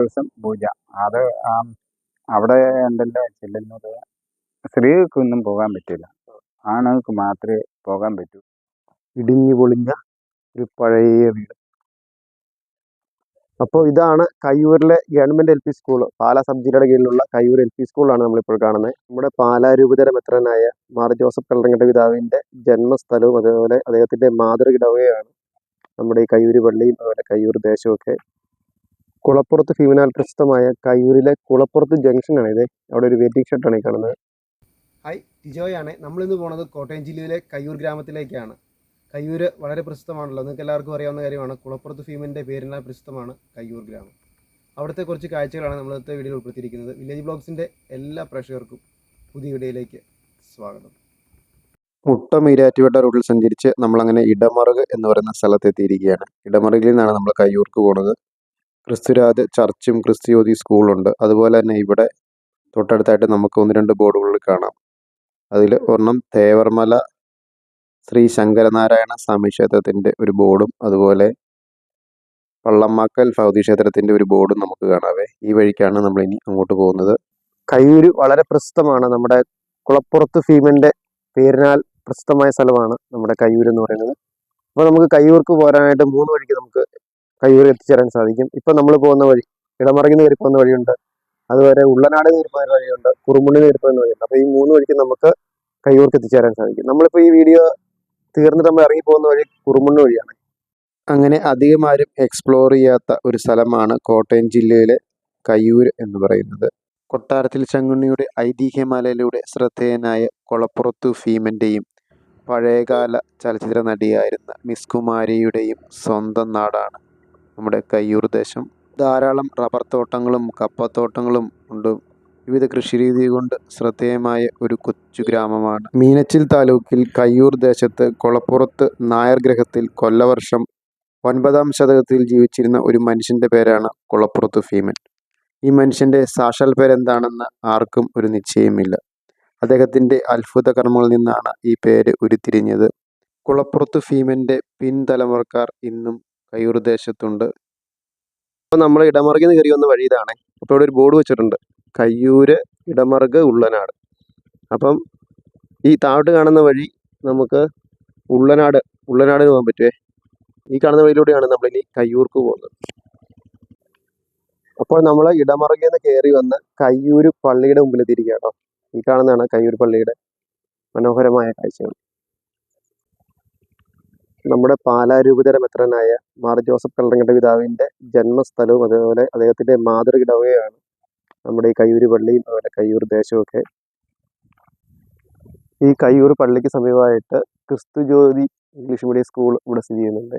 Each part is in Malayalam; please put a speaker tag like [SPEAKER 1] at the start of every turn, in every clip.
[SPEAKER 1] ദിവസം പൂജ. അത് അവിടെ ഉണ്ടല്ലോ ചെല്ലുന്നത്. സ്ത്രീകൾക്കൊന്നും പോകാൻ പറ്റില്ല. ആണുങ്ങൾക്ക് മാത്രമേ പോകാൻ പറ്റൂ.
[SPEAKER 2] ഇടിഞ്ഞു പൊളിഞ്ഞ ഒരു പഴയ വീട്. അപ്പോൾ ഇതാണ് കയ്യൂരിലെ government L P school Pala sub ജില്ലയുടെ കീഴിലുള്ള കയ്യൂർ എൽ പി സ്കൂളാണ് നമ്മളിപ്പോൾ കാണുന്നത്. നമ്മുടെ പാലാ മെത്രനായ മാർ ജോസഫ് കല്ലറങ്ങട്ട പിതാവിന്റെ ജന്മസ്ഥലവും അതേപോലെ അദ്ദേഹത്തിന്റെ മാതൃകിടവുകയാണ് നമ്മുടെ ഈ കയ്യൂർ പള്ളിയും അതുപോലെ കയ്യൂർ ദേശമൊക്കെ കുളപ്പുറത്ത് ഫിമിനാൽ പ്രശസ്തമായ കയ്യൂരിലെ കുളപ്പുറത്ത് ജംഗ്ഷനാണ് ഇത്. അവിടെ ഒരു വെയിറ്റിംഗ് ഷെഡാണ് ഈ കാണുന്നത്. ഹായ് ടിജോയാണ് നമ്മളിന്ന് പോണത് കോട്ടയം ജില്ലയിലെ കയ്യൂർ ഗ്രാമത്തിലേക്കാണ്. കയ്യൂർ വളരെ പ്രസിദ്ധമാണല്ലോ നിങ്ങൾക്ക് എല്ലാവർക്കും അറിയാവുന്ന കാര്യമാണ്. കുളപ്പുറത്ത് ഫീമിന്റെ പേരിനാൽ പ്രസിദ്ധമാണ് കയ്യൂർ ഗ്രാമം. അവിടുത്തെ കുറച്ച് കാഴ്ചകളാണ് നമ്മൾ ഇന്നത്തെ വീഡിയോയിൽ ഉൾപ്പെടുത്തിയിരിക്കുന്നത്. വില്ലേജ് ബ്ലോഗ്സിന്റെ എല്ലാ പ്രേക്ഷകർക്കും പുതിയ വീഡിയോയിലേക്ക് സ്വാഗതം. മുട്ട ഈരാറ്റുപേട്ട റൂട്ടിൽ സഞ്ചരിച്ച് നമ്മളങ്ങനെ ഇടമറുക് എന്ന് പറയുന്ന സ്ഥലത്ത് എത്തിയിരിക്കുകയാണ് ഇടമറുകിൽ നിന്നാണ് നമ്മൾ കയ്യൂർക്ക് പോകുന്നത് ക്രിസ്തുരാജ് ചർച്ചും ക്രിസ്തുയോതി സ്കൂളുണ്ട്. അതുപോലെ തന്നെ ഇവിടെ തൊട്ടടുത്തായിട്ട് നമുക്ക് ഒന്ന് രണ്ട് ബോർഡുകൾ കാണാം. അതിൽ ഒരെണ്ണം തേവർമല ശ്രീ ശങ്കരനാരായണ സ്വാമി ക്ഷേത്രത്തിന്റെ ഒരു ബോർഡും അതുപോലെ പള്ളമാക്കൽ ഭൗതി ക്ഷേത്രത്തിന്റെ ഒരു ബോർഡും നമുക്ക് കാണാവേ. ഈ വഴിക്കാണ് നമ്മൾ ഇനി അങ്ങോട്ട് പോകുന്നത്. കയ്യൂര് വളരെ പ്രസിദ്ധമാണ് നമ്മുടെ കുളപ്പുറത്ത് ഭീമന്റെ പേരിനാൽ പ്രസിദ്ധമായ സ്ഥലമാണ് നമ്മുടെ കയ്യൂർ എന്ന് പറയുന്നത്. അപ്പോൾ നമുക്ക് കയ്യൂർക്ക് പോരാനായിട്ട് മൂന്ന് വഴിക്ക് നമുക്ക് കയ്യൂർ എത്തിച്ചേരാൻ സാധിക്കും. ഇപ്പം നമ്മൾ പോകുന്ന വഴി ഇടമറങ്ങി കയറി പോകുന്ന വഴിയുണ്ട്. അതുപോലെ ഉള്ളനാട് കയറി പോകുന്ന വഴിയുണ്ട്. കുറുമുണ്ണി കയറി പോകുന്ന വഴിയുണ്ട്. അപ്പോൾ ഈ മൂന്ന് വഴിക്ക് നമുക്ക് കയ്യൂർക്ക് എത്തിച്ചേരാൻ സാധിക്കും. നമ്മളിപ്പോൾ ഈ വീഡിയോ തീർന്നിട്ട് നമ്മൾ ഇറങ്ങി പോകുന്ന വഴി കുറുമുണ്ണി വഴിയാണ്. അങ്ങനെ അധികം ആരും എക്സ്പ്ലോർ ചെയ്യാത്ത ഒരു സ്ഥലമാണ് കോട്ടയം ജില്ലയിലെ കയ്യൂർ എന്ന് പറയുന്നത്. കൊട്ടാരത്തിൽ ചങ്ങുണ്ണിയുടെ ഐതിഹ്യമാലയിലൂടെ ശ്രദ്ധേയനായ കൊളപ്പുറത്തു ഭീമന്റെയും പഴയകാല ചലച്ചിത്ര നടിയായിരുന്ന മിസ് കുമാരിയുടെയും സ്വന്തം നാടാണ്. നമ്മുടെ കയ്യൂർ ദേശം. ധാരാളം റബ്ബർ തോട്ടങ്ങളും കപ്പത്തോട്ടങ്ങളും ഉണ്ട്. വിവിധ കൃഷിരീതി കൊണ്ട് ശ്രദ്ധേയമായ ഒരു കൊച്ചു ഗ്രാമമാണ്. മീനച്ചിൽ താലൂക്കിൽ കയ്യൂർ ദേശത്ത് കൊളപ്പുറത്ത് നായർ ഗ്രഹത്തിൽ കൊല്ലവർഷം ഒൻപതാം ശതകത്തിൽ ജീവിച്ചിരുന്ന ഒരു മനുഷ്യന്റെ പേരാണ് കൊളപ്പുറത്ത് ഭീമൻ. ഈ മനുഷ്യന്റെ സാക്ഷാൽ പേരെന്താണെന്ന് ആർക്കും ഒരു നിശ്ചയമില്ല. അദ്ദേഹത്തിന്റെ അത്ഭുത കർമ്മങ്ങളിൽ നിന്നാണ് ഈ പേര് ഉരുത്തിരിഞ്ഞത്. കുളപ്പുറത്ത് ഭീമന്റെ പിൻതലമുറക്കാർ ഇന്നും കയ്യൂർ ദേശത്തുണ്ട്. അപ്പോൾ നമ്മൾ ഇടമറുകിൽ നിന്ന് കയറി വന്ന വഴി ഇതാണ്. അപ്പോൾ ഇവിടെ ഒരു ബോർഡ് വെച്ചിട്ടുണ്ട്. കയ്യൂര് ഇടമറുക് ഉള്ളനാട്. അപ്പം ഈ താഴോട്ട് കാണുന്ന വഴി നമുക്ക് ഉള്ളനാട് ഉള്ളനാട് പോകാൻ പറ്റുമേ ഈ കാണുന്ന വഴിയിലൂടെയാണ് നമ്മളിനി കയ്യൂർക്ക് പോകുന്നത്. അപ്പോൾ നമ്മൾ ഇടമറുകിൽ നിന്ന് കയറി വന്ന് കയ്യൂര് പള്ളിയുടെ മുമ്പിലെത്തിയിരിക്കുക കേട്ടോ. ഈ കാണുന്നതാണ് കയ്യൂർ പള്ളിയുടെ മനോഹരമായ കാഴ്ചകൾ. നമ്മുടെ പാലാരൂപതര മെത്രനായ മാർ ജോസഫ് കല്ലറങ്ങട്ട പിതാവിന്റെ ജന്മസ്ഥലവും അതേപോലെ അദ്ദേഹത്തിന്റെ മാതൃകിടവയാണ് നമ്മുടെ ഈ കയ്യൂർ പള്ളിയും അതുപോലെ കയ്യൂർ ദേശമൊക്കെ ഈ കയ്യൂർ പള്ളിക്ക് സമീപമായിട്ട് ക്രിസ്തു ജ്യോതി ഇംഗ്ലീഷ് മീഡിയം സ്കൂൾ ഇവിടെ സ്ഥിതി ചെയ്യുന്നുണ്ട്.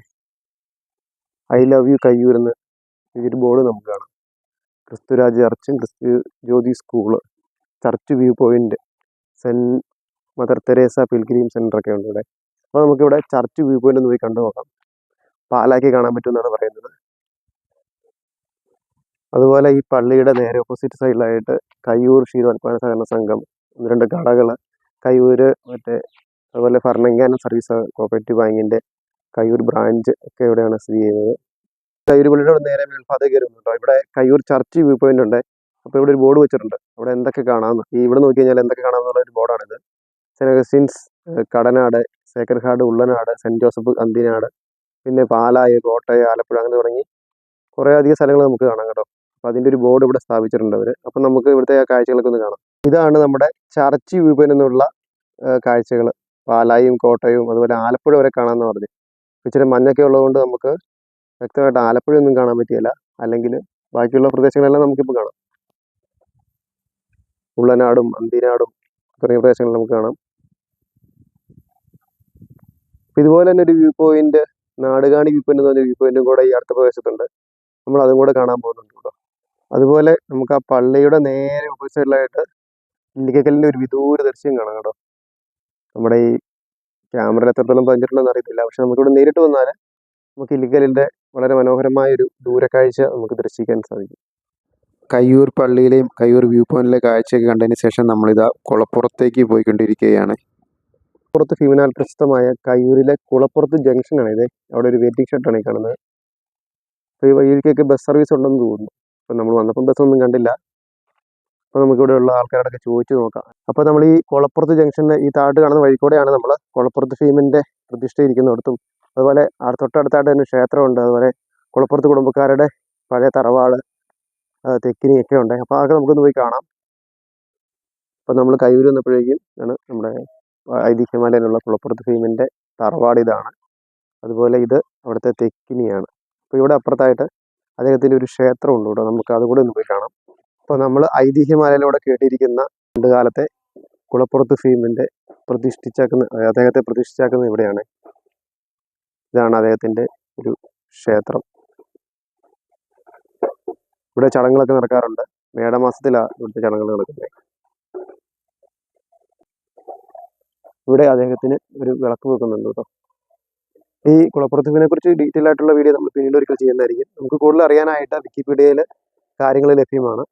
[SPEAKER 2] ഐ ലവ് യു കയ്യൂർ എന്ന് ഒരു ബോർഡ് നമുക്ക് കാണാം. Christuraj ചർച്ചും Kristu Jyoti school. Church view point saint Mother Teresa pilgrim സെന്ററൊക്കെ ഉണ്ട് ഇവിടെ അപ്പോൾ നമുക്കിവിടെ ചർച്ച് വ്യൂ പോയിന്റ് ഒന്ന് പോയി കണ്ടു നോക്കാം. പാലാക്കി കാണാൻ പറ്റുമെന്നാണ് പറയുന്നത്. അതുപോലെ ഈ പള്ളിയുടെ നേരെ ഓപ്പോസിറ്റ് സൈഡിലായിട്ട് കയ്യൂർ ക്ഷീരോത്പാദന സഹകരണ സംഘം ഒന്ന് രണ്ട് കടകൾ കയ്യൂർ മറ്റേ അതുപോലെ ഭരണങ്ങാനം സർവീസ് കോപ്പറേറ്റീവ് ബാങ്കിന്റെ കയ്യൂർ ബ്രാഞ്ച് ഒക്കെ ഇവിടെയാണ് സ്ഥിതി ചെയ്യുന്നത്. കയ്യൂർ പള്ളിയുടെ നേരെ മേൽഭാഗത്ത് കയറുന്നുണ്ടോ ഇവിടെ കയ്യൂർ ചർച്ച് വ്യൂ പോയിന്റ് ഉണ്ട്. അപ്പോൾ ഇവിടെ ഒരു ബോർഡ് വെച്ചിട്ടുണ്ട്. അവിടെ എന്തൊക്കെ കാണാമെന്ന്. ഇവിടെ നോക്കി കഴിഞ്ഞാൽ എന്തൊക്കെ കാണാമെന്നുള്ള ഒരു ബോർഡാണിത് saint Augustine's Kadanad sacred heart Ullanad saint Joseph Anthinad പിന്നെ പാലായി കോട്ടയം ആലപ്പുഴ അങ്ങനെ തുടങ്ങി കുറേ അധികം സ്ഥലങ്ങൾ നമുക്ക് കാണാം കേട്ടോ. അപ്പോൾ അതിന്റെ ഒരു ബോർഡ് ഇവിടെ സ്ഥാപിച്ചിട്ടുണ്ട് അവർ അപ്പം നമുക്ക് ഇവിടുത്തെ കാഴ്ചകളൊക്കെ ഒന്ന് കാണാം. ഇതാണ് നമ്മുടെ ചർച്ച് വ്യൂ പോയിന്റ് എന്നുള്ള കാഴ്ചകൾ. പാലായും കോട്ടയവും അതുപോലെ ആലപ്പുഴ വരെ കാണാമെന്ന് പറഞ്ഞു. ഇച്ചിരി മഞ്ഞൊക്കെ ഉള്ളതുകൊണ്ട് നമുക്ക് വ്യക്തമായിട്ട് ആലപ്പുഴ ഒന്നും കാണാൻ പറ്റിയില്ല. അല്ലെങ്കിൽ ബാക്കിയുള്ള പ്രദേശങ്ങളെല്ലാം നമുക്കിപ്പോൾ കാണാം. ഉള്ളനാടും അന്തിനാടും തുടങ്ങിയ പ്രദേശങ്ങളിൽ നമുക്ക് കാണാം. ഇതുപോലെ തന്നെ ഒരു view point Nadukani view point എന്ന് പറഞ്ഞ വ്യൂ പോയിന്റും കൂടെ ഈ അടുത്ത പ്രദേശത്തുണ്ട്. നമ്മൾ അതും കൂടെ കാണാൻ പോകുന്നുണ്ട് കേട്ടോ. അതുപോലെ നമുക്ക് ആ പള്ളിയുടെ നേരെ ഓപ്പോസിറ്റിലായിട്ട് ഇല്ലിക്കക്കല്ലിന്റെ ഒരു വിദൂര ദൃശ്യം കാണാം കേട്ടോ. നമ്മുടെ ഈ ക്യാമറയിൽ എത്രത്തോളം പതിഞ്ഞിട്ടുണ്ടെന്ന് അറിയത്തില്ല. പക്ഷെ നമുക്കിവിടെ നേരിട്ട് വന്നാൽ നമുക്ക് ഇല്ലിക്കലിന്റെ വളരെ മനോഹരമായ ഒരു ദൂരക്കാഴ്ച നമുക്ക് ദർശിക്കാൻ സാധിക്കും. കയ്യൂർ പള്ളിയിലെയും കയ്യൂർ വ്യൂ പോയിന്റിലെ കാഴ്ചയൊക്കെ കണ്ടതിന് ശേഷം നമ്മളിതാ കുളപ്പുറത്തേക്ക് പോയിക്കൊണ്ടിരിക്കുകയാണ്. പുറത്ത് ഫിമിനാൽ പ്രശസ്തമായ കയ്യൂരിലെ കുളപ്പുറത്ത് ജംഗ്ഷനാണ് ഇത്. അവിടെ ഒരു വെയിറ്റിംഗ് ഷെഡാണ് ഈ കാണുന്നത്. അപ്പോൾ ഈ വഴിയിലേക്കൊക്കെ ബസ് സർവീസ് ഉണ്ടെന്ന് തോന്നുന്നു. അപ്പം നമ്മൾ വന്നപ്പം ബസ്സൊന്നും കണ്ടില്ല. അപ്പോൾ നമുക്ക് ഇവിടെയുള്ള ആൾക്കാരോടൊക്കെ ചോദിച്ചു നോക്കാം. അപ്പോൾ നമ്മൾ ഈ കുളപ്പുറത്ത് ജംഗ്ഷനിൽ ഈ താഴോട്ട് കാണുന്ന വഴിക്കൂടെയാണ് നമ്മൾ കുളപ്പുറത്ത് ഭീമന്റെ പ്രതിഷ്ഠ ഇരിക്കുന്നിടത്തും അതുപോലെ തൊട്ടടുത്തായിട്ട് തന്നെ ക്ഷേത്രമുണ്ട്. അതുപോലെ കുളപ്പുറത്ത് കുടുംബക്കാരുടെ പഴയ തറവാട് തെക്കിനിയൊക്കെ ഉണ്ട്. അപ്പോൾ അതൊക്കെ നമുക്കൊന്ന് പോയി കാണാം. അപ്പോൾ നമ്മൾ കൈവരി വന്നപ്പോഴേക്കും ആണ് നമ്മുടെ ഐതിഹ്യമലയിലുള്ള കുളപ്പുറത്ത് ഭീമന്റെ തറവാട് ഇതാണ്. അതുപോലെ ഇത് അവിടുത്തെ തെക്കിനിയാണ്. അപ്പോൾ ഇവിടെ അപ്പുറത്തായിട്ട് അദ്ദേഹത്തിന്റെ ഒരു ക്ഷേത്രമുണ്ട് ഇവിടെ നമുക്ക് അതുകൂടെ ഒന്ന് പോയി കാണാം. അപ്പോൾ നമ്മൾ ഐതിഹ്യമാലയിലൂടെ കേട്ടിരിക്കുന്ന പണ്ട് കാലത്തെ കുളപ്പുറത്ത് ഭീമന്റെ പ്രതിഷ്ഠിച്ചാക്കുന്ന അദ്ദേഹത്തെ പ്രതിഷ്ഠിച്ചാക്കുന്നത് ഇവിടെയാണ്. ഇതാണ് അദ്ദേഹത്തിന്റെ ഒരു ക്ഷേത്രം. ഇവിടെ ചടങ്ങുകളൊക്കെ നടക്കാറുണ്ട്. മേടമാസത്തിലാണ് ഇവിടുത്തെ ചടങ്ങുകൾ നടക്കുന്നത്. ഇവിടെ അദ്ദേഹത്തിന് ഒരു വിളക്ക് വെക്കുന്നുണ്ട് കേട്ടോ. ഈ കുളപ്പുറത്തുവിനെ കുറിച്ച് ഡീറ്റെയിൽ ആയിട്ടുള്ള വീഡിയോ നമ്മൾ പിന്നീട് ഒരിക്കൽ ചെയ്യുന്നതായിരിക്കും. നമുക്ക് കൂടുതൽ അറിയാനായിട്ട് വിക്കിപീഡിയയിൽ കാര്യങ്ങൾ ലഭ്യമാണ്.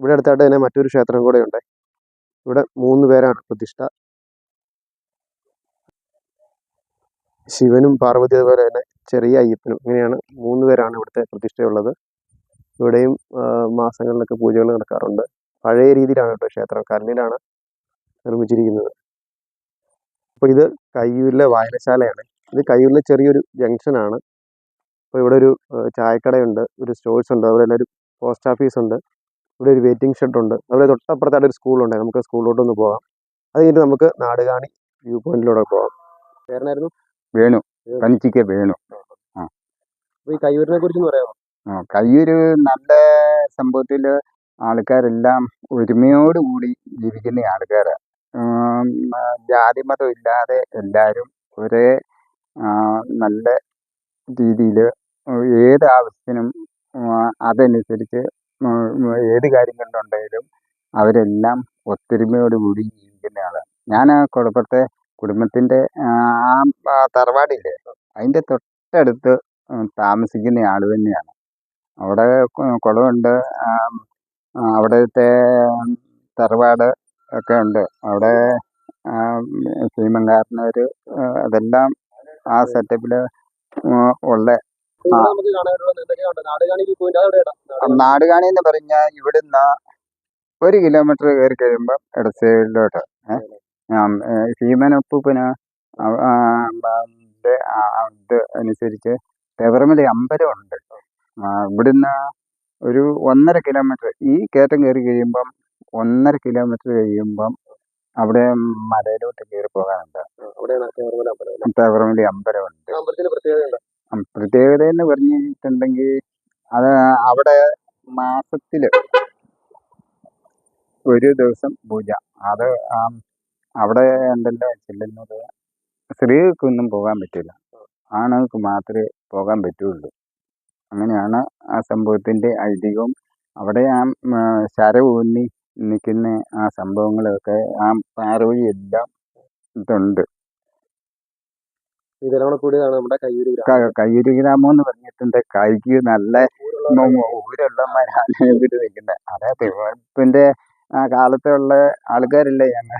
[SPEAKER 2] ഇവിടെ അടുത്തായിട്ട് തന്നെ മറ്റൊരു ക്ഷേത്രം കൂടെ ഉണ്ട്. ഇവിടെ മൂന്ന് പേരാണ് പ്രതിഷ്ഠ. ശിവനും പാർവതി അതുപോലെ തന്നെ ചെറിയ അയ്യപ്പനും ഇങ്ങനെയാണ് മൂന്ന് പേരാണ് ഇവിടുത്തെ പ്രതിഷ്ഠയുള്ളത്. ഇവിടെയും മാസങ്ങളിലൊക്കെ പൂജകൾ നടക്കാറുണ്ട്. പഴയ രീതിയിലാണ് കേട്ടോ ക്ഷേത്രം. കല്ലിലാണ് നിർമ്മിച്ചിരിക്കുന്നത്. അപ്പോൾ ഇത് കയ്യൂരിലെ വായനശാലയാണ്. ഇത് കയ്യൂരിലെ ചെറിയൊരു ജംഗ്ഷനാണ്. അപ്പോൾ ഇവിടെ ഒരു ചായക്കടയുണ്ട് ഒരു സ്റ്റോഴ്സ് ഉണ്ട് അതുപോലെ തന്നെ ഒരു പോസ്റ്റ് ഓഫീസ് ഉണ്ട് ഇവിടെ ഒരു വെയിറ്റിംഗ് ഷെഡ് ഉണ്ട് അതുപോലെ തൊട്ടപ്പുറത്തായിട്ട് ഒരു സ്കൂളുണ്ട് നമുക്ക് സ്കൂളിലോട്ടൊന്ന് പോകാം. അത് കഴിഞ്ഞിട്ട് നമുക്ക് നാടുകാണി വ്യൂ പോയിന്റിലൂടെ പോകാം. പേരനായിരുന്നു
[SPEAKER 1] വേണു. പഞ്ചിക്ക വേണു.
[SPEAKER 2] ഈ കയ്യൂരിനെ കുറിച്ച് പറയാമോ?
[SPEAKER 1] ആ, കയ്യൊരു നല്ല സംഭവത്തിൽ ആൾക്കാരെല്ലാം ഒരുമയോടുകൂടി ജീവിക്കുന്ന ആൾക്കാരാണ് ജാതി മതം ഇല്ലാതെ എല്ലാവരും ഒരേ നല്ല രീതിയിൽ ഏത് ആവശ്യത്തിനും അതനുസരിച്ച് ഏത് കാര്യങ്ങളിലുണ്ടെങ്കിലും അവരെല്ലാം ഒത്തൊരുമയോടുകൂടി ജീവിക്കുന്ന ആളാണ് ഞാൻ കുഴപ്പത്തെ കുടുംബത്തിന്റെ ആ തറവാടില്ലേ? അതിന്റെ തൊട്ടടുത്ത് താമസിക്കുന്ന ആൾ തന്നെയാണ്. അവിടെ കുളമുണ്ട് അവിടുത്തെ തറവാട് ഒക്കെ ഉണ്ട്. അവിടെ ഭീമങ്കാരനൊരു അതെല്ലാം ആ സെറ്റപ്പിൽ ഉള്ള
[SPEAKER 2] നാടുകാണി
[SPEAKER 1] എന്ന് പറഞ്ഞാൽ ഇവിടുന്ന് ഒരു കിലോമീറ്റർ കയറി കഴിയുമ്പോൾ ഇട സൈഡിലോട്ട് ഭീമനൊപ്പൂപ്പിന് ഇത് അനുസരിച്ച് തെവറമല അമ്പലമുണ്ട് ഇവിടുന്ന് ഒരു ഒന്നര കിലോമീറ്റർ ഈ കയറ്റം കയറി കഴിയുമ്പം ഒന്നര കിലോമീറ്റർ കഴിയുമ്പം അവിടെ മലയിലോട്ട് കയറി പോകാനുണ്ട്. തെവറമല അമ്പലമുണ്ട്.
[SPEAKER 2] പ്രത്യേകത
[SPEAKER 1] എന്ന് പറഞ്ഞിട്ടുണ്ടെങ്കിൽ അത് അവിടെ മാസത്തിൽ ഒരു ദിവസം പൂജ. അത് അവിടെ ഉണ്ടല്ലോ ചെല്ലുന്നത്. സ്ത്രീകൾക്കൊന്നും പോകാൻ പറ്റില്ല. ആണുങ്ങൾക്ക് മാത്രമേ പോകാൻ പറ്റുള്ളൂ. അങ്ങനെയാണ് ആ സംഭവത്തിന്റെ ഐതിഹ്യവും അവിടെ ആ ഉം, ശരവൂന്നി നിൽക്കുന്ന ആ സംഭവങ്ങളൊക്കെ ആ പാറവഴി എല്ലാം ഇതുണ്ട്.
[SPEAKER 2] കയ്യൂരി കൂടിയതാണ് നമ്മുടെ കയ്യൂര് ഗ്രാമം.
[SPEAKER 1] ക- കയ്യൂര് ഗ്രാമം എന്ന് പറഞ്ഞിട്ടുണ്ട്. കൈക്ക് നല്ല ഊരുള്ളമാരാണ് ഇവിടെ നിൽക്കുന്നത് അതെ തിരുവനന്തപുരത്തിന്റെ ആ കാലത്തുള്ള ആൾക്കാരല്ലേ ഞങ്ങൾ.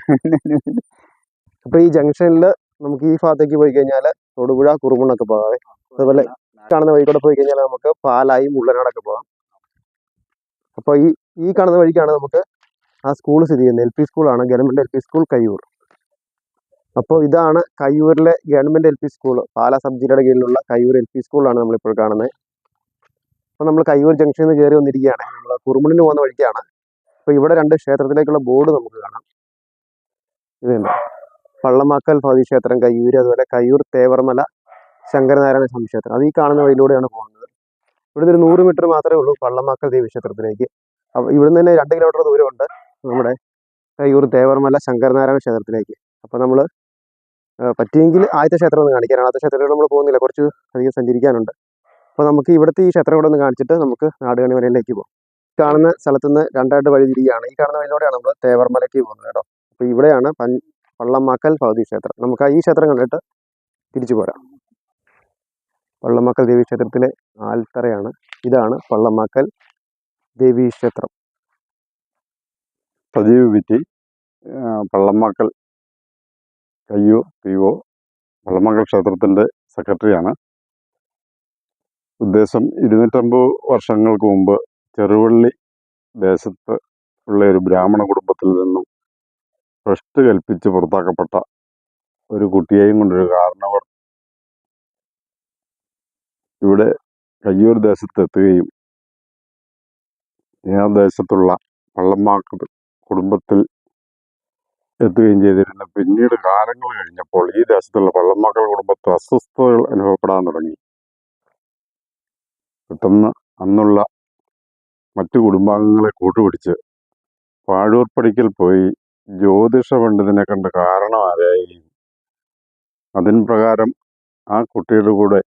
[SPEAKER 2] അപ്പൊ ഈ ജംഗ്ഷനിൽ നമുക്ക് ഈ ഭാഗത്തേക്ക് പോയി കഴിഞ്ഞാൽ തൊടുപുഴ കുറുമണ്ണൊക്കെ പോകാവേ അതുപോലെ കാണുന്ന വഴി കൂടെ പോയി കഴിഞ്ഞാൽ നമുക്ക് പാലായി മുള്ളനാടൊക്കെ പോകാം. അപ്പോൾ ഈ ഈ കാണുന്ന വഴിക്കാണ് നമുക്ക് ആ സ്കൂൾ സ്ഥിതി ചെയ്യുന്നത്. എൽ പി സ്കൂളാണ് government L P school Kayyur. അപ്പോൾ ഇതാണ് കയ്യൂരിലെ government L P school Pala sub ജില്ലയുടെ കീഴിലുള്ള കയ്യൂർ എൽ പി സ്കൂളാണ് നമ്മളിപ്പോൾ കാണുന്നത്. അപ്പോൾ നമ്മൾ കയ്യൂർ ജംഗ്ഷനിൽ നിന്ന് കയറി വന്നിരിക്കുകയാണ്. നമ്മൾ കുറുമണിന് പോകുന്ന വഴിക്കാണ്. അപ്പോൾ ഇവിടെ രണ്ട് ക്ഷേത്രത്തിലേക്കുള്ള ബോർഡ് നമുക്ക് കാണാം. ഇതുണ്ട് പള്ളമാക്കൽ ഭഗവതി ക്ഷേത്രം കയ്യൂർ അതുപോലെ കയ്യൂർ തേവർമല ശങ്കരനാരായണ ക്ഷേത്രം അത് ഈ കാണുന്ന വഴിയിലൂടെയാണ് പോകുന്നത്. ഇവിടുന്ന് ഒരു നൂറ് മീറ്റർ മാത്രമേ ഉള്ളൂ പള്ളമാക്കൽ ദേവി ക്ഷേത്രത്തിലേക്ക്. അപ്പോൾ ഇവിടുന്ന് തന്നെ രണ്ട് കിലോമീറ്റർ ദൂരമുണ്ട് നമ്മുടെ കയ്യൂർ ദേവർമല ശങ്കരനാരായണ ക്ഷേത്രത്തിലേക്ക്. അപ്പോൾ നമ്മൾ പറ്റിയെങ്കിൽ ആദ്യത്തെ ക്ഷേത്രം ഒന്ന് കാണിക്കാനാണ് ആദ്യത്തെ ക്ഷേത്രത്തിൽ നമ്മൾ പോകുന്നില്ല. കുറച്ച് അധികം സഞ്ചരിക്കാനുണ്ട്. അപ്പോൾ നമുക്ക് ഇവിടുത്തെ ഈ ക്ഷേത്രം കൂടെ ഒന്ന് കാണിച്ചിട്ട് നമുക്ക് നാടുകണി വരയിലേക്ക് പോകാം. കാണുന്ന സ്ഥലത്തുനിന്ന് രണ്ടായിട്ട് വഴി തിരികെയാണ് ഈ കാണുന്ന വഴിയിലൂടെയാണ് നമ്മൾ തേവർമലയ്ക്ക് പോകുന്നത് കേട്ടോ. അപ്പോൾ ഇവിടെയാണ് പള്ളമാക്കൽ ഭഗവതി ക്ഷേത്രം. നമുക്ക് ഈ ക്ഷേത്രം കണ്ടിട്ട് തിരിച്ചു പോരാം. പള്ളമാക്കൽ ദേവി ക്ഷേത്രത്തിലെ ആൽത്തറയാണ്. ഇതാണ് പള്ളമാക്കൽ ദേവി ക്ഷേത്രം.
[SPEAKER 3] സജീവ് വിറ്റി പള്ളമാക്കൽ കയ്യു പി ഒ പള്ളമാക്കൽ ക്ഷേത്രത്തിന്റെ സെക്രട്ടറിയാണ്. ഉദ്ദേശം ഇരുന്നൂറ്റമ്പത് വർഷങ്ങൾക്ക് മുമ്പ് ചെറുവള്ളി ദേശത്ത് ഉള്ള ഒരു ബ്രാഹ്മണ കുടുംബത്തിൽ നിന്നും ഭ്രഷ്ട് കൽപ്പിച്ച് പുറത്താക്കപ്പെട്ട ഒരു കുട്ടിയെയും കൊണ്ടൊരു കാരണവർ ഇവിടെ കയ്യൂർ ദേശത്ത് എത്തുകയും ആ ദേശത്തുള്ള പള്ളന്മാർക്ക് കുടുംബത്തിൽ എത്തുകയും ചെയ്തിരുന്ന. പിന്നീട് കാലങ്ങൾ കഴിഞ്ഞപ്പോൾ ഈ ദേശത്തുള്ള പള്ളമാക്കൾ കുടുംബത്തിൽ അസ്വസ്ഥതകൾ അനുഭവപ്പെടാൻ തുടങ്ങി. പെട്ടെന്ന് അന്നുള്ള മറ്റു കുടുംബാംഗങ്ങളെ കൂട്ടുപിടിച്ച് പാഴൂർ പടിക്കൽ പോയി ജ്യോതിഷ പണ്ഡിതനെ കണ്ട് കാരണം ആരായി? അതിൻ പ്രകാരം ആ കുട്ടിയുടെ കൂടെ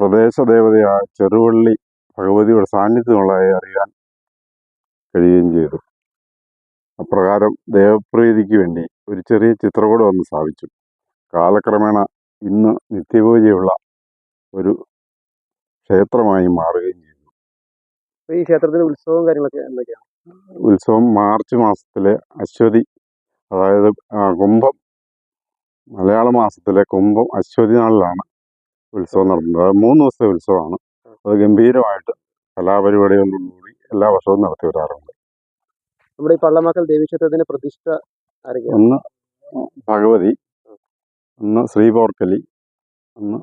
[SPEAKER 3] പ്രദേശദേവതയായ ചെറുവള്ളി ഭഗവതിയുടെ സാന്നിധ്യമുള്ളതായി അറിയാൻ കഴിയുകയും ചെയ്തു. അപ്രകാരം ദേവപ്രീതിക്ക് വേണ്ടി ഒരു ചെറിയ ചിത്രകൂടം ഒന്ന് സ്ഥാപിച്ചു. കാലക്രമേണ ഇന്ന് നിത്യപൂജയുള്ള ഒരു ക്ഷേത്രമായി മാറുകയും ചെയ്തു.
[SPEAKER 2] ഈ ക്ഷേത്രത്തിലെ ഉത്സവവും കാര്യങ്ങളൊക്കെ എന്തൊക്കെയാണ്?
[SPEAKER 3] ഉത്സവം മാർച്ച് മാസത്തിലെ അശ്വതി അതായത് കുംഭം മലയാള മാസത്തിലെ കുംഭം അശ്വതി നാളിലാണ് ഉത്സവം നടത്തുന്നത്. മൂന്ന് ദിവസത്തെ ഉത്സവമാണ്. അത് ഗംഭീരമായിട്ട് കലാപരിപാടികളോടുകൂടി എല്ലാ വർഷവും നടത്തി വരാറുണ്ട്.
[SPEAKER 2] നമ്മുടെ ഈ പള്ളമാക്കൽ ദേവീക്ഷേത്രത്തിന്റെ പ്രതിഷ്ഠ
[SPEAKER 3] ഒന്ന് ഭഗവതി ഒന്ന് ശ്രീപോർക്കലി ഒന്ന്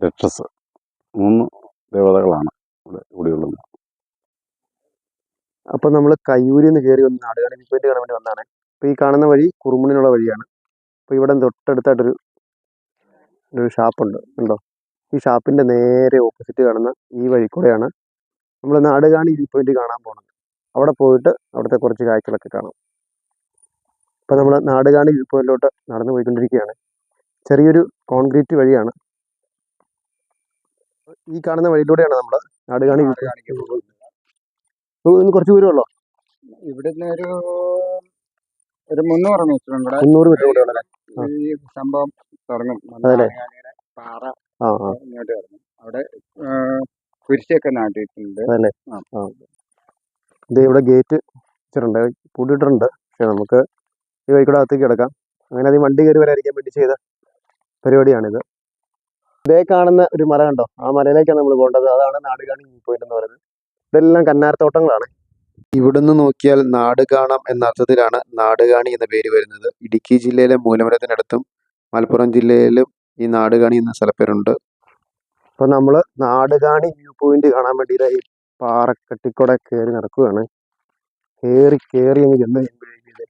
[SPEAKER 3] രക്ഷസ്. മൂന്ന് ദേവതകളാണ് ഇവിടെ ഇവിടെയുള്ളത്
[SPEAKER 2] അപ്പൊ നമ്മൾ കയ്യൂരിൽ നിന്ന് കയറി വന്ന് നാടുകാണി കാണാൻ വേണ്ടി വന്നതാണ്? അപ്പൊ ഈ കാണുന്ന വഴി കുറുമണിനുള്ള വഴിയാണ്. അപ്പൊ ഇവിടെ തൊട്ടടുത്തായിട്ടൊരു ഒരു ഷാപ്പുണ്ട് ഉണ്ടോ ഈ ഷാപ്പിന്റെ നേരെ ഓപ്പോസിറ്റ് കാണുന്ന ഈ വഴി കൂടെയാണ് നമ്മൾ നാടുകാണി വ്യൂ പോയിന്റ് കാണാൻ പോകുന്നത് അവിടെ പോയിട്ട് അവിടുത്തെ കുറച്ച് കാഴ്ചകളൊക്കെ കാണാം. ഇപ്പം നമ്മൾ നാടുകാണി വ്യൂ പോയിന്റിലോട്ട് നടന്നു പോയിക്കൊണ്ടിരിക്കുകയാണ്. ചെറിയൊരു കോൺക്രീറ്റ് വഴിയാണ്. ഈ കാണുന്ന വഴിയിലൂടെയാണ് നമ്മൾ നാടുകാണി ഇന്ന് കുറച്ച് ദൂരമുള്ളോ
[SPEAKER 1] ഇവിടെ ഒരു ഒരു മുന്നൂറ് മീറ്റർ
[SPEAKER 2] മുന്നൂറ് മീറ്റർ കൂടെ
[SPEAKER 1] സംഭവം തുടങ്ങും.
[SPEAKER 2] അതല്ലേ?
[SPEAKER 1] പാറ
[SPEAKER 2] ആ ആ.
[SPEAKER 1] ഇങ്ങോട്ട് ഇറങ്ങും. അവിടെ ആ, കുരിശൊക്കെ നാട്ടിയിട്ടുണ്ട്.
[SPEAKER 2] അതല്ലേ
[SPEAKER 1] ആ.
[SPEAKER 2] ആ. ഇത് ഇവിടെ ഗേറ്റ് വെച്ചിട്ടുണ്ട്. പൂട്ടിയിട്ടുണ്ട് പക്ഷെ നമുക്ക് ഈ വഴിക്കൂടെ അകത്തേക്ക് കിടക്കാം. അങ്ങനെ അധികം വണ്ടി കയറി വരാതിരിക്കാൻ വേണ്ടി ചെയ്ത പരിപാടിയാണിത്. ഇതേ കാണുന്ന ഒരു മല കണ്ടോ? ആ മലയിലേക്കാണ് നമ്മൾ പോകേണ്ടത്. അതാണ് നാടുകാണി വ്യൂ പോയിന്റ് എന്ന് പറയുന്നത്. ഇതെല്ലാം കന്നാർത്തോട്ടങ്ങളാണ് ഇവിടുന്ന് നോക്കിയാൽ നാട് കാണാം എന്ന അർത്ഥത്തിലാണ് നാടുകാണി എന്ന പേര് വരുന്നത്. ഇടുക്കി ജില്ലയിലെ മൂലമരത്തിനടുത്തും മലപ്പുറം ജില്ലയിലും ഈ നാടുകാണി എന്ന സ്ഥലപ്പേരുണ്ട്. അപ്പൊ നമ്മൾ നാടുകാണി വ്യൂ പോയിന്റ് കാണാൻ വേണ്ടി ഈ പാറക്കെട്ടിക്കൂടെ കയറി നടക്കുകയാണ്. കയറി കയറി അങ്ങ് ചെന്ന് കഴിയുമ്പോഴേക്കും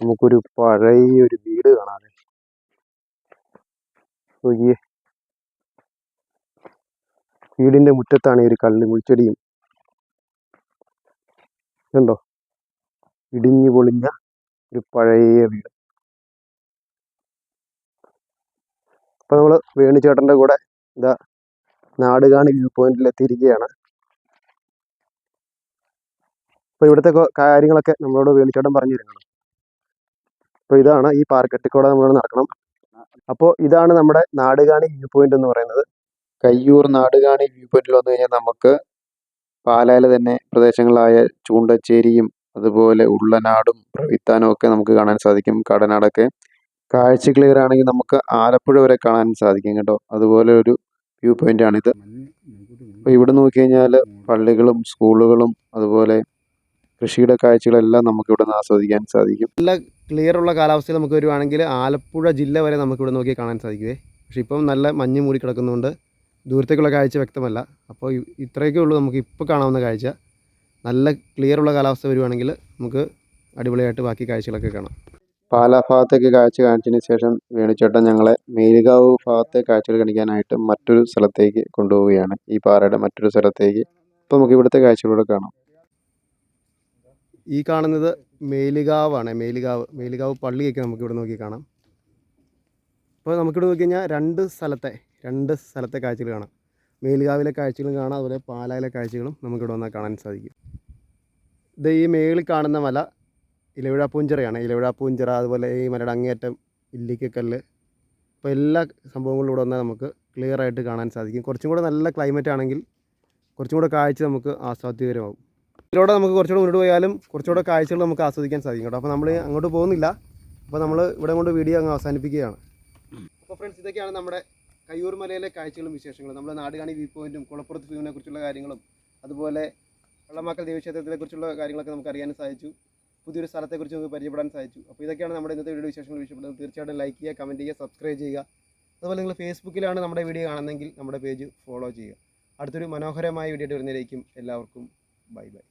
[SPEAKER 2] നമുക്കൊരു പഴയ ഒരു വീട് കാണാതെ വീടിന്റെ മുറ്റത്താണ് ഈ ഒരു കല്ല് മുൾച്ചെടിയും. ഇതുണ്ടോ? ഇടിഞ്ഞു പൊളിഞ്ഞ ഒരു പഴയ വീട്. അപ്പൊ നമ്മൾ വേണുചേട്ടന്റെ കൂടെ ഇതാ നാടുകാണി വ്യൂ പോയിന്റിൽ എത്തിയിരിക്കുകയാണ്. അപ്പൊ ഇവിടുത്തെ കാര്യങ്ങളൊക്കെ നമ്മളോട് വേണിച്ചേട്ടൻ പറഞ്ഞു തരുന്നത് അപ്പൊ ഇതാണ് ഈ പാർക്കെട്ടിക്കൂടെ നമ്മൾ നടക്കണം. അപ്പോൾ ഇതാണ് നമ്മുടെ നാടുകാണി വ്യൂ പോയിന്റ് എന്ന് പറയുന്നത്. കയ്യൂർ നാടുകാണി വ്യൂ പോയിന്റിൽ വന്നു കഴിഞ്ഞാൽ നമുക്ക് പാലായിൽ തന്നെ പ്രദേശങ്ങളായ ചൂണ്ടച്ചേരിയും അതുപോലെ ഉള്ളനാടും പ്രവിത്താനും ഒക്കെ നമുക്ക് കാണാൻ സാധിക്കും. കടനാടൊക്കെ കാഴ്ച ക്ലിയർ ആണെങ്കിൽ നമുക്ക് ആലപ്പുഴ വരെ കാണാൻ സാധിക്കും കേട്ടോ. അതുപോലെ ഒരു വ്യൂ പോയിന്റ് ആണിത്. അപ്പോൾ ഇവിടെ നോക്കി കഴിഞ്ഞാൽ പള്ളികളും സ്കൂളുകളും അതുപോലെ കൃഷിയുടെ കാഴ്ചകളെല്ലാം നമുക്ക് ഇവിടെ നിന്ന് ആസ്വദിക്കാൻ സാധിക്കും. നല്ല ക്ലിയർ ഉള്ള കാലാവസ്ഥയിൽ നമുക്ക് വരുവാണെങ്കിൽ ആലപ്പുഴ ജില്ല വരെ നമുക്ക് ഇവിടെ നോക്കി കാണാൻ സാധിക്കുവേ. പക്ഷേ ഇപ്പം നല്ല മഞ്ഞ് മൂടി കിടക്കുന്നതുകൊണ്ട് ദൂരത്തേക്കുള്ള കാഴ്ച വ്യക്തമല്ല. അപ്പോൾ ഇത്രയൊക്കെ ഉള്ളൂ നമുക്ക് ഇപ്പോൾ കാണാവുന്ന കാഴ്ച. നല്ല ക്ലിയർ ഉള്ള കാലാവസ്ഥ വരുവാണെങ്കിൽ നമുക്ക് അടിപൊളിയായിട്ട് ബാക്കി കാഴ്ചകളൊക്കെ കാണാം. പാലാ ഭാഗത്തേക്ക് കാഴ്ച കാണിച്ചതിന് ശേഷം വേണുചേട്ടൻ ഞങ്ങളെ മേലുകാവ് ഭാഗത്തെ കാഴ്ചകൾ കാണിക്കാനായിട്ട് മറ്റൊരു സ്ഥലത്തേക്ക് കൊണ്ടുപോവുകയാണ്. ഈ പാറയുടെ മറ്റൊരു സ്ഥലത്തേക്ക്. അപ്പോൾ നമുക്ക് ഇവിടുത്തെ കാഴ്ചകളൂടെ കാണാം. ഈ കാണുന്നത് മേലുകാവാണ്. മേലുകാവ് മേലുകാവ് പള്ളിയൊക്കെ നമുക്ക് ഇവിടെ നോക്കി കാണാം. അപ്പോൾ നമുക്കിവിടെ നോക്കി കഴിഞ്ഞാൽ രണ്ട് സ്ഥലത്തെ രണ്ട് സ്ഥലത്തെ കാഴ്ചകൾ കാണാം. മേലുകാവിലെ കാഴ്ചകളും കാണാം അതുപോലെ പാലായിലെ കാഴ്ചകളും നമുക്കിവിടെ വന്നാൽ കാണാൻ സാധിക്കും. ഇത് ഈ മേളിൽ കാണുന്ന മല ഇലവിഴ പൂഞ്ചിറയാണ്. ഇലവിഴ പൂഞ്ചിറ അതുപോലെ ഈ മലയുടെ അങ്ങേയറ്റം ഇല്ലിക്കക്കല്ല് അപ്പോൾ എല്ലാ സംഭവങ്ങളും ഇവിടെ വന്നാൽ നമുക്ക് ക്ലിയർ ആയിട്ട് കാണാൻ സാധിക്കും. കുറച്ചും കൂടെ നല്ല ക്ലൈമറ്റ് ആണെങ്കിൽ കുറച്ചും കൂടെ കാഴ്ച നമുക്ക് ആസ്വാദ്യകരമാകും ഇതിലൂടെ നമുക്ക് കുറച്ചുകൂടെ മുന്നോട്ട് പോയാലും കുറച്ചുകൂടെ കാഴ്ചകൾ നമുക്ക് ആസ്വദിക്കാൻ സാധിക്കും കേട്ടോ. അപ്പോൾ നമ്മൾ അങ്ങോട്ട് പോകുന്നില്ല. അപ്പോൾ നമ്മൾ ഇവിടെ കൊണ്ട് വീഡിയോ അങ്ങ് അവസാനിപ്പിക്കുകയാണ്. അപ്പോൾ ഫ്രണ്ട്സ് ഇതൊക്കെയാണ് നമ്മുടെ കയ്യൂർ മലയിലെ കാഴ്ചകളും വിശേഷങ്ങളും. നമ്മുടെ നാടുകാണി വ്യൂ പോയിന്റും കുളപ്പുറത്ത് വ്യൂവിനെ കുറിച്ചുള്ള കാര്യങ്ങളും അതുപോലെ വെള്ളമാക്കൽ ദേവീക്ഷേത്രത്തിനെ കുറിച്ചുള്ള കാര്യങ്ങളൊക്കെ നമുക്ക് അറിയാൻ സാധിച്ചു. പുതിയൊരു സ്ഥലത്തെക്കുറിച്ച് നമുക്ക് പരിചയപ്പെടാൻ സാധിച്ചു. അപ്പോൾ ഇതൊക്കെയാണ് നമ്മുടെ ഇന്നത്തെ വീഡിയോ വിശേഷങ്ങൾ. വിഷയപ്പെടുന്നത് തീർച്ചയായിട്ടും ലൈക്ക് ചെയ്യുക കമന്റ് ചെയ്യുക സബ്സ്ക്രൈബ് ചെയ്യുക. അതുപോലെ നിങ്ങൾ ഫേസ്ബുക്കിലാണ് നമ്മുടെ വീഡിയോ കാണുന്നതെങ്കിൽ നമ്മുടെ പേജ് ഫോളോ ചെയ്യുക. അടുത്തൊരു മനോഹരമായ വീഡിയോ വരുന്നതിലേക്കും എല്ലാവർക്കും ബൈ ബൈ.